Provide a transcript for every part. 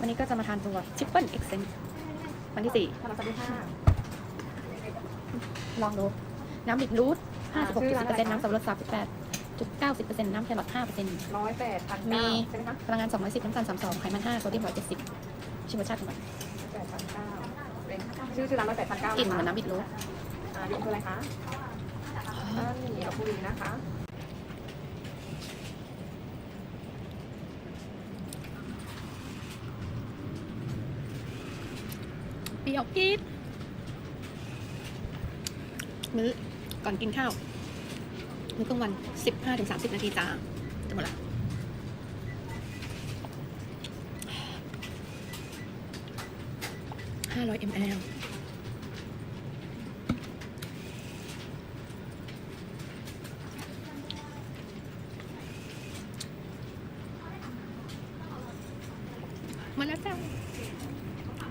วันนี้ก็จะมาทานตัวชิปเปิลเอ็กเซนวันที่สี่สำหรับสวัสดีค่ะลองดู น้ำบิดรูทอ่าชื่อร้านอะไร56.10%น้ำสับปะรด38.90%น้ำแครอท5%ร้อยแปดพันมีเก้าใช่ไหมคะพลังงาน210น้ำตาล32ไขมัน5โซเดียม170ชิมรสชาติกันหน่อยแปดพันเก้าเป็นชื่อชื่อร้านร้อยแปดพันเก้ากลิ่นเหมือนน้ำบิดรูทอ่าดีคืออะไรคะอ่านี่ลบบุรีนะคะ ปรี้ยวปี๊ดมื้อก่อนกินข้าว มื้อกลางวัน 15-30 นาทีจ้าจะหมดละ500 ml มาแล้วจ้า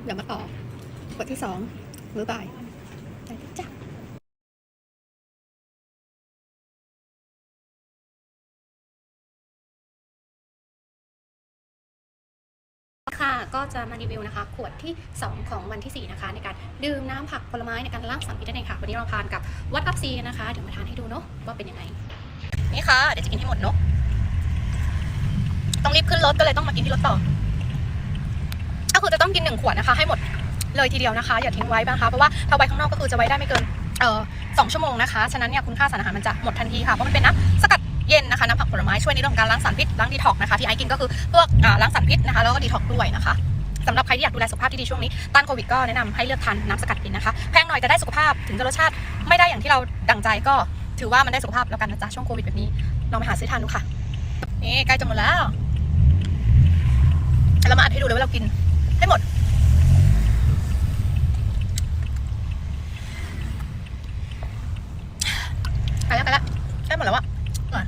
เดี๋ยวมาต่อ ขวดที่สองมือบ่ายไปจ้ะค่ะก็จะมารีวิวนะคะ ขวดที่ 2 ของวันที่ 4 นะคะ ในการดื่มน้ำผักผลไม้ในการล้างสารพิษนั่นเองค่ะ วันนี้เราทานกับวัดอัพซีนะคะเดี๋ยวมาทานให้ดูเนาะว่าเป็นยังไง นี่ค่ะ เดี๋ยวจะกินให้หมดเนาะต้องรีบขึ้นรถก็เลยต้องมากินที่รถต่อก็คือจะต้องกินหนึ่งขวดนะคะ ให้หมด เลยทีเดียวนะคะ อย่าทิ้งไว้นะคะ เพราะว่าถ้าไว้ข้างนอกก็คือจะไว้ได้ไม่เกินเออสองชั่วโมงนะคะ ฉะนั้นเนี่ยคุณค่าสารอาหารมันจะหมดทันทีค่ะ เพราะมันเป็นน้ำสกัดเย็นนะคะน้ำผักผลไม้ช่วยในเรื่องของการล้างสารพิษล้างดีท็อกนะคะที่ไอซ์กินก็คือพวกอ่าล้างสารพิษนะคะแล้วก็ดีท็อกด้วยนะคะสำหรับใครที่อยากดูแลสุขภาพที่ดีช่วงนี้ต้านโควิดก็แนะนำให้เลือกทานน้ำสกัดกินนะคะแพงหน่อยแต่ได้สุขภาพถึงจะรสชาติไม่ได้อย่างที่เราดังใจก็ถือว่ามันได้สุขภาพแล้วกันนะจ๊ะช่วงโควิดแบบนี้ลองไปหาซื้อทานดูค่ะนี่ใกล้จะหมดแล้วเรามาอัดให้ดูเลยว่าเรากินให้หมด ไปแล้วไปแล้วได้หมดแล้วอะ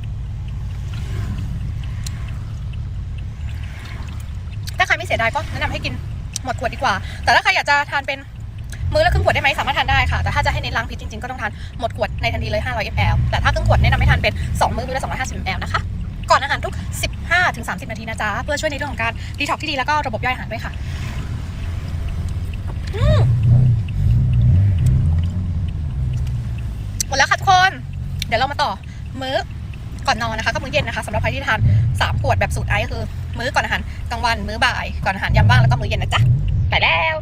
ถ้าใครไม่เสียดายก็แนะนำให้กินหมดขวดดีกว่า แต่ถ้าใครอยากจะทานเป็นมื้อละครึ่งขวดได้ไหมสามารถทานได้ค่ะ แต่ถ้าจะให้เน้นล้างพิษจริงๆ ก็ต้องทานหมดขวดในทันทีเลย 500 ml แต่ถ้าครึ่งขวดแนะนำให้ทานเป็น 2 มื้อมื้อละ 250 ml นะคะ ก่อนอาหารทุก 15-30 นาทีนะจ๊ะ เพื่อช่วยในเรื่องของการดีท็อกที่ดีแล้วก็ระบบย่อยอาหารด้วยค่ะหมดแล้วค่ะทุกคน เดี๋ยวเรามาต่อ มื้อก่อนนอนนะคะก็มื้อเย็นนะคะสำหรับใครที่ทาน3ขวดแบบสูตรไอซ์คือ มื้อก่อนอาหารกลางวันมื้อบ่ายก่อนอาหารยามว่างแล้วก็มื้อเย็นนะจ๊ะไปแล้ว